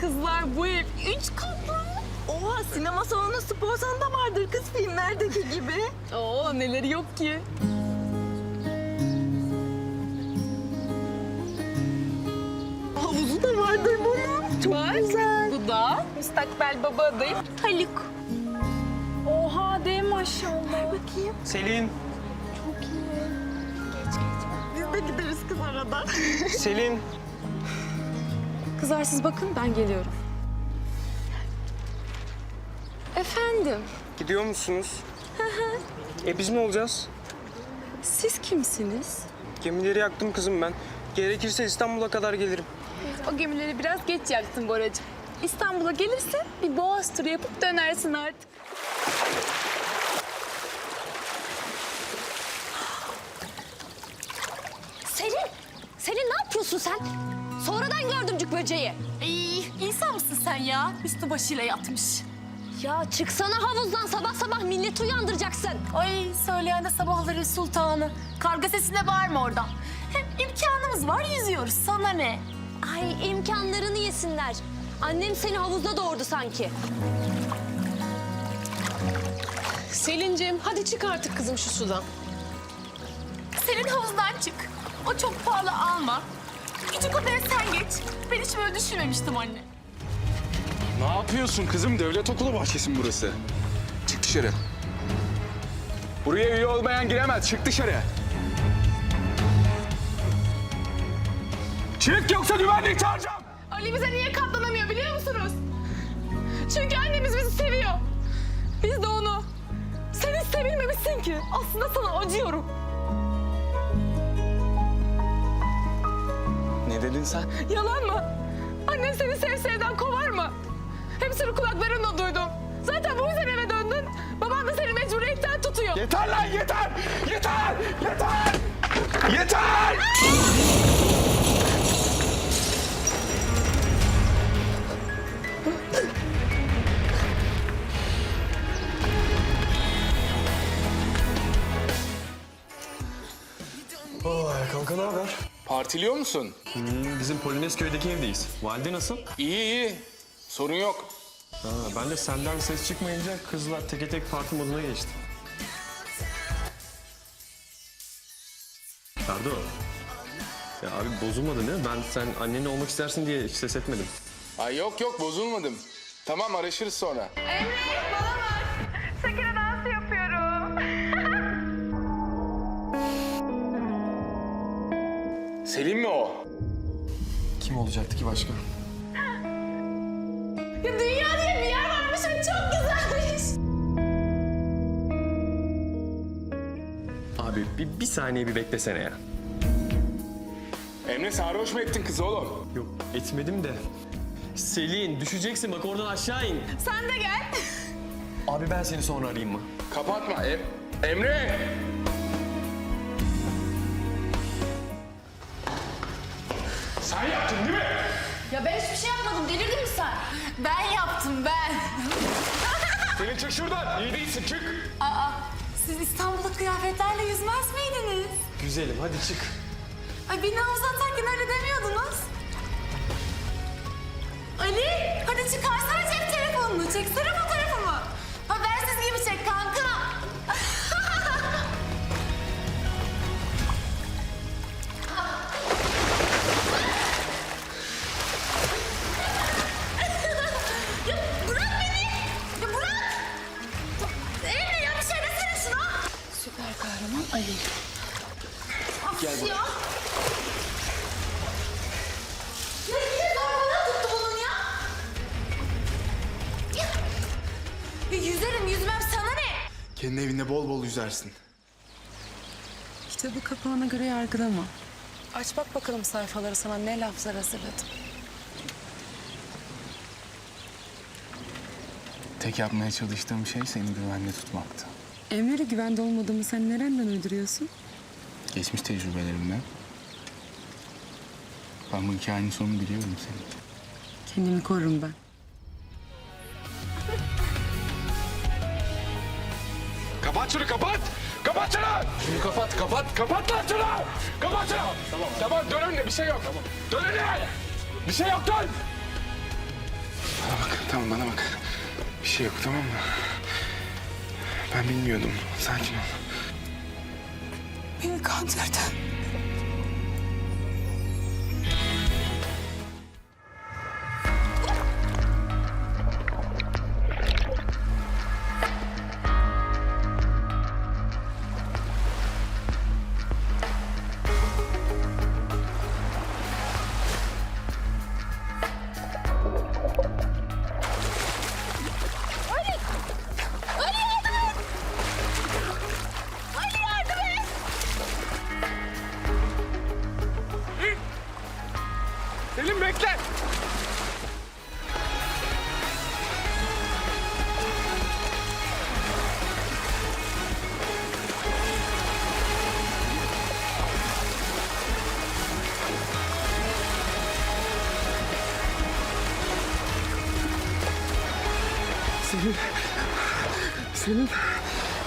Kızlar bu ev üç katlı. Oha sinema salonu spor salonu da vardır kız filmlerdeki gibi. Oo neleri yok ki. Havuzu da vardır bunun. Çok Bak, güzel. Bu da müstakbel baba adayım Haluk. Oha de maşallah. Bakayım. Selin, Biz de gideriz kız arada. Selin. Kızlar siz bakın ben geliyorum. Efendim, Gidiyor musunuz? e biz ne olacağız? siz kimsiniz? Gemileri yaktım kızım ben. Gerekirse İstanbul'a kadar gelirim. O gemileri biraz geç yaktın Boracığım. İstanbul'a gelirsin bir boğaz turu yapıp dönersin artık. Selin! Selin yapıyorsun sen? Sonradan gördüm cük böceği. İyi, insan mısın sen ya? Üstü başıyla yatmış. Ya çıksana havuzdan sabah sabah milleti uyandıracaksın. Ay söyleyen de sabahları sultanı. Karga sesine bağırma oradan. Hem imkanımız var yüzüyoruz sana ne? Ay imkanlarını yesinler. Annem seni havuzda doğurdu sanki. Selin'cim hadi çık artık kızım şu sudan. Senin havuzdan çık. O çok pahalı alma. Küçük odaya sen geç. Ben hiç böyle düşünmemiştim anne. Ne yapıyorsun kızım? Devlet okulu bahçesi mi burası? Çık dışarı. Buraya üye olmayan giremez. Çık dışarı. Çık yoksa güvenlik çağıracağım. Ali bize niye katlanamıyor biliyor musunuz? Çünkü annemiz bizi seviyor. Biz de onu. Sen hiç sevilmemişsin ki. Aslında sana acıyorum. Ne dedin sen? Yalan mı? Annen seni sev sevden kovar mı? Hepsini kulaklarımla duydum. Zaten bu yüzden eve döndün. Baban da seni mecburiyetten tutuyor. Yeter lan yeter! Yeter! Yeter! Yeter! Kanka ne haber? Partiliyor musun? Bizim Polonezköy'deki evdeyiz. Valide nasıl? İyi iyi. Sorun yok. Ha, ben de senden ses çıkmayınca kızlar teke tek parti moduna geçti. Ferdo. Ya abi bozulmadın değil mi? Ben sen annenle olmak istersin diye hiç ses etmedim. Ay yok yok bozulmadım. Tamam araşırız sonra. Emre Selim mi o? Kim olacaktı ki başka? Ya dünya diye bir yer varmış ve çok güzelmiş. Abi bir, bir saniye bir beklesene ya. Emre sarhoş mu ettin kızı oğlum? Yok etmedim de. Selin düşeceksin bak oradan aşağı in. Sen de gel. Abi ben seni sonra arayayım mı? Kapatma. Em Emre! Sen yaptın değil mi? Ya ben hiçbir şey yapmadım. Delirdin mi sen? Ben yaptım ben. Selin çık şuradan. İyi değilsin çık. Aa, siz İstanbul'da kıyafetlerle yüzmez miydiniz? Güzelim hadi çık. Ay beni havuza atarken öyle demiyordunuz. Ali, hadi çıkarsana cep telefonunu. Çeksene fotoğrafımı. Kendi evinde bol bol yüzersin. Kitabı kapağına göre yargılama. Aç bak bakalım sayfaları sana ne laflar hazırladım. Tek yapmaya çalıştığım şey seni güvende tutmaktı. Emre'yle güvende olmadığımı sen nereden uyduruyorsun? Geçmiş tecrübelerimden. Ben bu hikayenin sonunu biliyorum senin. Kendimi korurum ben. Kapat şunu kapat! Kapat şunu! Şunu kapat kapat! Kapat lan şunu! Kapat şunu! Tamam. Tamam dön önüne bir şey yok. Tamam. Dön önüne! Bir şey yok dön! Tamam bana bak. Bir şey yok tamam mı? Ben bilmiyordum. Sakin ol. Beni kandırdı. Selin. Selin.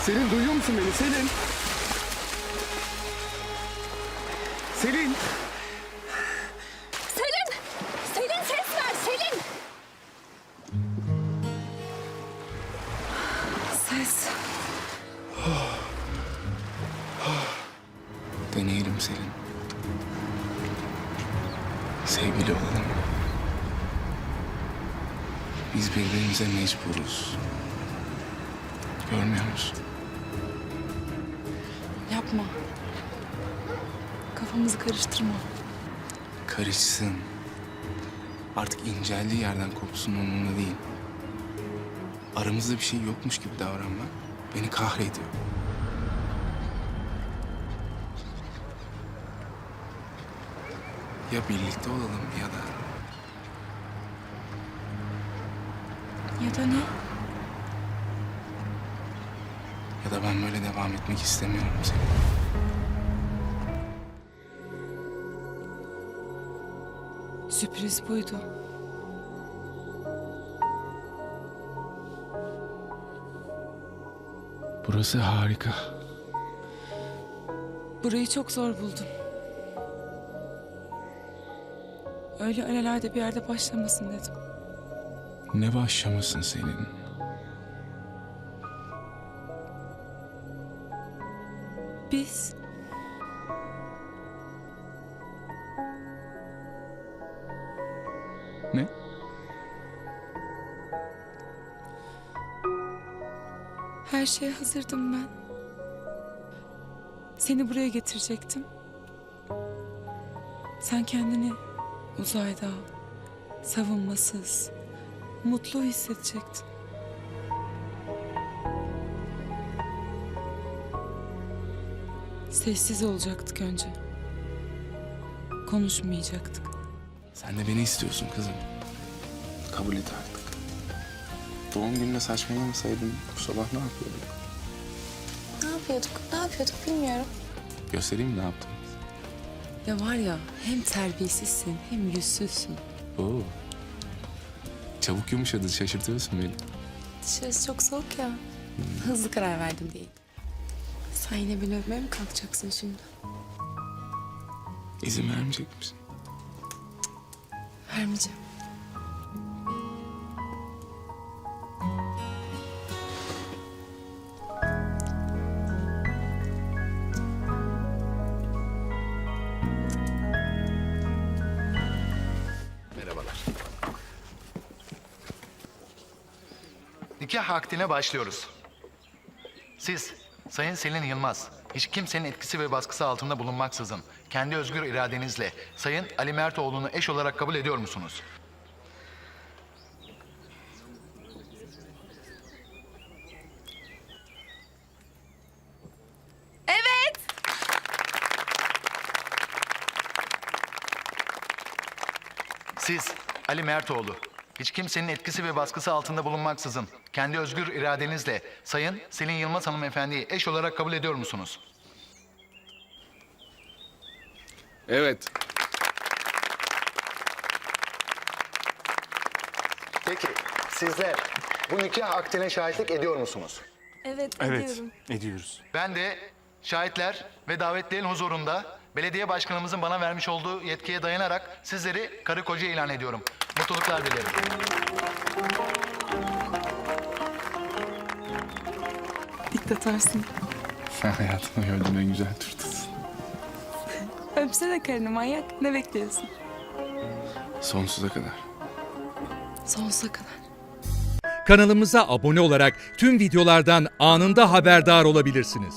Selin duyuyor musun beni? Selin. Selin. Selin! Selin ses ver Selin! Ses. Deneyelim Selin. Sevgili olalım. Biz birbirimize mecburuz. Görmüyor musun? Yapma. Kafamızı karıştırma. Karışsın. Artık inceldiği yerden kopsun umurumda değil. Aramızda bir şey yokmuş gibi davranmak beni kahrediyor. Ya birlikte olalım ya da Ya da ne? ya da ben böyle devam etmek istemiyorum seni. Sürpriz buydu. Burası harika. Burayı çok zor buldum. Öyle alelade bir yerde başlamasın dedim. Ne başlamasın senin? Biz Ne? her şeye hazırdım ben. Seni buraya getirecektim. Sen kendini uzayda savunmasız, mutlu hissedecektin. Sessiz olacaktık önce. Konuşmayacaktık. Sen de beni istiyorsun kızım. Kabul et artık. Doğum gününe saçmalamasaydın bu sabah ne yapıyorduk? Ne yapıyorduk? Ne yapıyorduk bilmiyorum. Göstereyim mi ne yaptım? Ya var ya hem terbiyesizsin hem yüzsüzsün. Oo. Çabuk yumuşadın, şaşırtıyorsun beni. Dışarısı çok soğuk ya. Hızlı karar verdim değil. Sen yine beni öpmeye mi kalkacaksın şimdi? İzin vermeyecek misin? Vermeyeceğim. Nikah akdine başlıyoruz. Siz, Sayın Selin Yılmaz, hiç kimsenin etkisi ve baskısı altında bulunmaksızın, kendi özgür iradenizle Sayın Ali Mertoğlu'nu eş olarak kabul ediyor musunuz? Evet. Siz, Ali Mertoğlu, hiç kimsenin etkisi ve baskısı altında bulunmaksızın, kendi özgür iradenizle Sayın Selin Yılmaz hanımefendiyi eş olarak kabul ediyor musunuz? Evet. Peki, sizler bu nikah akdine şahitlik ediyor musunuz? Evet, Evet, ediyorum. ediyoruz. Ben de şahitler ve davetlilerin huzurunda belediye başkanımızın bana vermiş olduğu yetkiye dayanarak sizleri karı koca ilan ediyorum. Mutluluklar dilerim. Diktatörsün. Sen hayatımda gördüğüm en güzel turtasın. Öpsene karını manyak. Ne bekliyorsun? Sonsuza kadar. Sonsuza kadar. Kanalımıza abone olarak tüm videolardan anında haberdar olabilirsiniz.